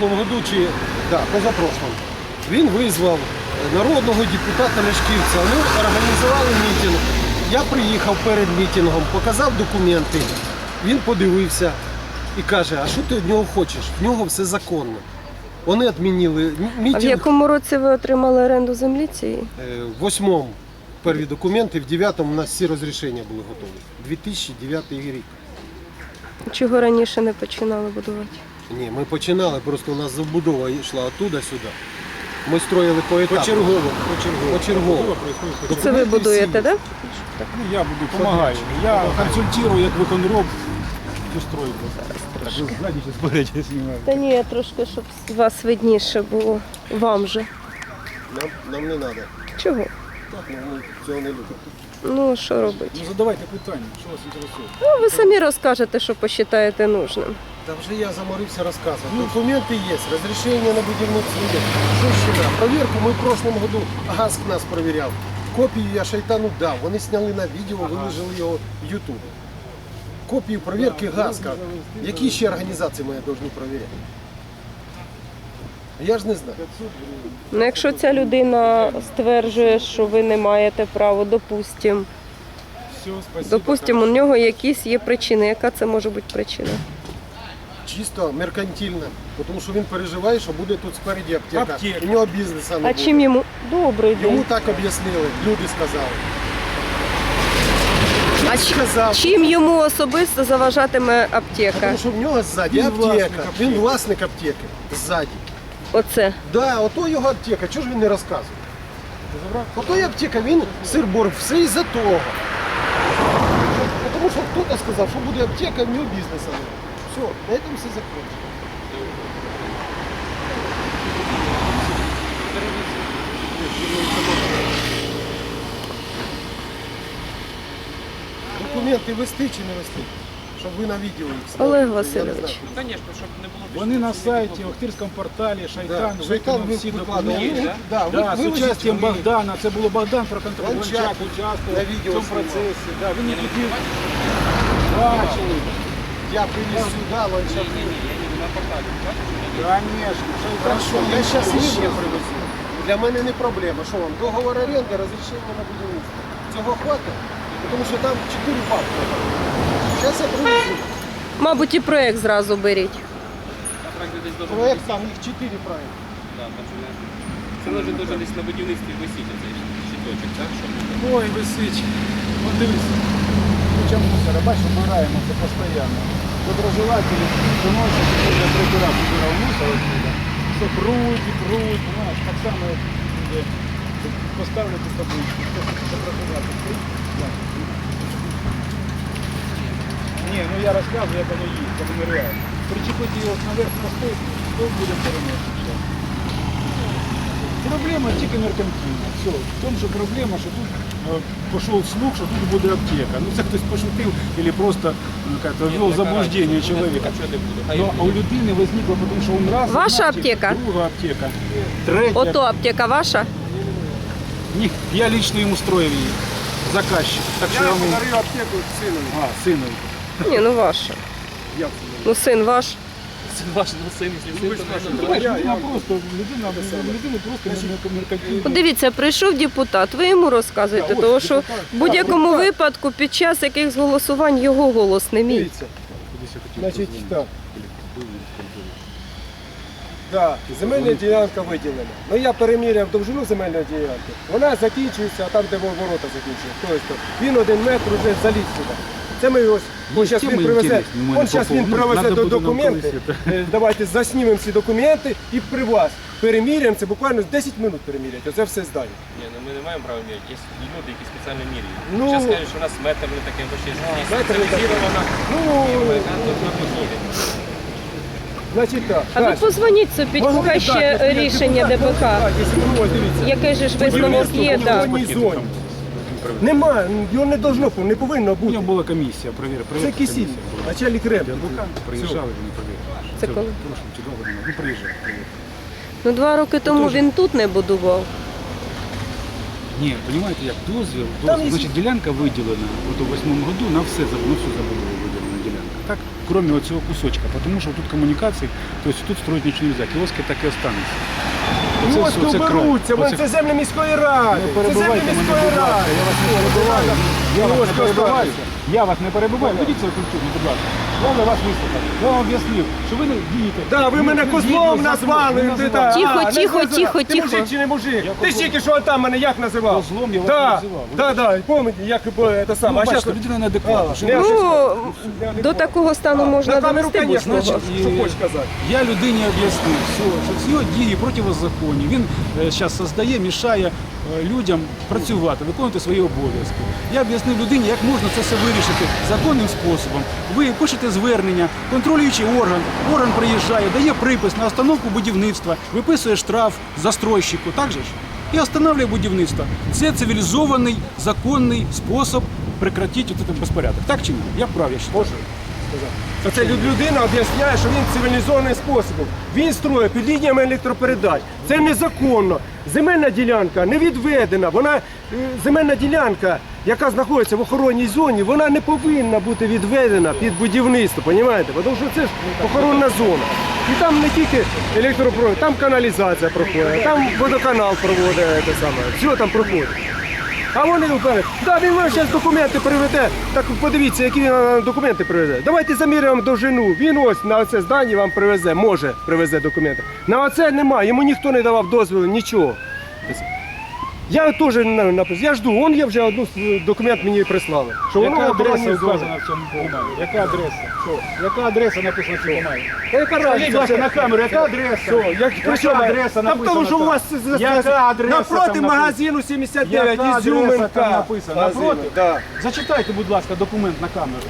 позапрошлому году чи да, позапрошлому. Він визвав народного депутата Ляшківця. Ми організували мітинг. Я приїхав перед мітингом, показав документи. Він подивився і каже: а що ти від нього хочеш? В нього все законно. Вони відмінили м- А в якому році ви отримали оренду землі цієї? е, в восьмому перві документи, в дев'ятому у нас всі розрішення були готові. 2009 рік. Чого раніше не починали будувати? Ні, ми починали, просто у нас забудова йшла оттуда сюди. Ми строїли по етапу. Почергово, почергово. Почергово. Почергово. Це ви будуєте, так? Так, ну, я буду, помогаю. Я консультирую, як виконроб цю стройку. Спереді. Та ні, я трошки, щоб з вас видніше було. Вам же. Нам, нам не треба. Чого? Так, ну, ми цього не любимо. Ну, що робити? Ну задавайте питання, що вас інтересує. Ну, ви самі розкажете, що посчитаєте нужним. Та вже я заморився розказувати. Документи є, розрішення на будівництво є. Що ще треба? Провірку ми в прошлому году ГАСК нас перевіряв. Копію я шайтану дав. Вони зняли на відео, виложили його в Ютуб. Копію провірки ГАСКа. Які ще організації ми повинні перевіряти? Я ж не знаю. Ну, якщо ця людина стверджує, що ви не маєте права, допустимо, допустимо, у нього якісь є причини. Яка це може бути причина? Чисто меркантильно. Тому що він переживає, що буде тут спереді аптека. Аптека. У нього бізнесу не А буде. чим йому добрий Йому день? так об'яснили, люди сказали. А чи- сказав, чим йому особисто заважатиме аптека? тому що в нього ззаді Він власник аптека. аптеки. Він власник аптеки. Ззаді. Оце. Да, ото його аптека. Чого ж він не розказує? Ото є аптека, він сирбор, все із-за того. Тому що хтось сказав, що буде аптека, в нього бізнесу. немає. Все, на цьому все закончено. Документи вести чи не вести? Щоб ви на відео їх зняли. Олег Я не Васильович. знаю. Вони на сайті, в Охтирському порталі, Шайтан, Да, Шайтан виконав всі викладав. документи. Ну, да, ви- Да, з виложіть участям ви- Богдана. Це було Богдан проконтролював. Ланчак Ланчак на участвував відео в цьому знімав. процесі. Да, він не хотів. Бачили. Я привез сюда ландшафт. Конечно. Шайтан. Хорошо, я сейчас ще привезу. Для мене не проблема. Що вам? Договор оренди, розрішення на будівництво. Цього хватить? Тому що там 4 бабки. Зараз я привезу. Мабуть, і проєкт зразу беріть. Проект там їх 4 проекти. Це може дуже десь на будівництві висіти цей щиточок, так? Ой, висить. От дивись. Куча мусора, бачиш, вбираємо це постійно. Доброжелателі приносять, і я третій раз вибирав мусор оттуда. Все пруть і пруть, знаєш, так само як де поставити табличку. Хто доброжелатель, ти? Да. Ні, ну я розказую, як воно є, як воно реально. Причепити його наверх на стойку, то буде переносити. все. Проблема тільки меркантильна. Все. В тому, що проблема, що тут е, пішов слух, що тут буде аптека. Ну це хтось пошутив або просто ну, як то, ввел в заблуждение чоловіка. Ну, а у людини возникло, тому що він раз Ваша значить, аптека? друга аптека, третя. Ото аптека ваша? Ні, я лично йому строїв її. Заказчик. Так що Я вам... подарю аптеку сину. А, синові. Ні, ну ваша. Як Ну син ваш. Це ваш син, просто людина, просто меркантильна. Подивіться, прийшов депутат, ви йому розказуєте, тому що в будь-якому випадку під час якихось голосувань його голос не мій. Значить, так. Да, земельна ділянка виділена. Ну я переміряв довжину земельної ділянки. Вона закінчується, а там, де ворота закінчуються. Тобто він один метр вже заліз сюди. Це ми ось, бо зараз він привезе, он зараз він привезе до документи. Е, Давайте заснімемо ці документи і при вас переміряємо. Це буквально 10 минут переміряти. Оце все здання. Ні, ну ми не маємо права міряти. Є люди, які спеціально міряють. Ну, Зараз кажуть, що у нас метр не таке, бо ще метр є не спеціалізована. Ну, Яка должна поміряти. значить так. А ви позвоніть собі, Могли б, ще так, якщо рішення депутат, ДПК. так, якщо ви ось дивіться. Же ж висновок є, в так. зонній зоні. Немає, його не должно, не повинно У бути. нього була комісія, перевір, Це кисіль, начальник РЕБ. Приїжджали, вони перевіряли. Це коли? Прошлом чи роки, ну приїжджали. перевірили. Ну два роки тому він тут не будував. Ні, розумієте, як дозвіл, дозвіл. є- Значить, ділянка виділена от у восьмому году на все, заб- на всю забудову виділена ділянка. Так? кроме вот цього кусочка, потому що тут комунікації, тобто тут строїть нічого не можна, кіоски так і остануться. Оце уберуться, ось все- це кров. беруться, Оце- це земля міської ради. Це земля перебивайте мене, міської будь ласка, ради. я вас не перебиваю. Я вас не перебиваю. Я вас не культуру, будь ласка. Я вас вислухав. Я вам об'яснив, що ви не дієте. Да, ви мене не козлом назвали. ти так. Тихо, А, не тихо, називав. тихо, Ти тихо. мужик чи не мужик? Ти ж тільки що там мене як називав? Козлом я вас Да, не називав. Да, да, пам'ятаєте, як було це саме. Ну, А зараз бачите, людина неадекватна. А, Що Ну, до такого стану можна на камеру, довести звісно, будь-кого. Значить, що і- хочеш сказати. Я людині об'яснив, все, що ці його дії протизаконні. Він зараз создає, мішає е, людям працювати, виконувати свої обов'язки. Я об'яснив людині, як можна це все вирішити законним способом. Ви пишете звернення, контролюючий орган, орган приїжджає, дає припис на остановку будівництва, виписує штраф застройщику, так же ж? І останавливає будівництво. Це цивілізований, законний спосіб прекратити цей безпорядок. Так чи ні? Я прав, я вважаю. То це людина об'ясняє, що він цивілізованим способом. Він строїть під лініями електропередач. Це незаконно. Земельна ділянка не відведена. Вона е, земельна ділянка, яка знаходиться в охоронній зоні, вона не повинна бути відведена під будівництво. Понімаєте? Тому що це ж охоронна зона. І там не тільки електропровод, там каналізація проходить, там водоканал проводить те саме. Все там проходить. А вони кажуть, да, він вам зараз документи приведе. Так подивіться, які він вам документи привезе. Давайте заміряємо довжину. Він ось на оце здання вам привезе, може привезе документи. На оце немає, йому ніхто не давав дозволу, нічого. Я теж на- напишу, я жду, он є вже одну документ мені прислали. Що Яка адреса вказана в цьому бумагі? Яка адреса? Що? Яка адреса написана в цьому бумагі? Та яка Скажіть, разниця? будь ласка, на камеру, яка адреса? Що? Як, при чому? Адреса Та написана? тому що у там? вас Яка адреса напроти там магазину 79, Яка адреса Ізюминка. написана? Напроти? Да. Зачитайте, будь ласка, документ на камеру.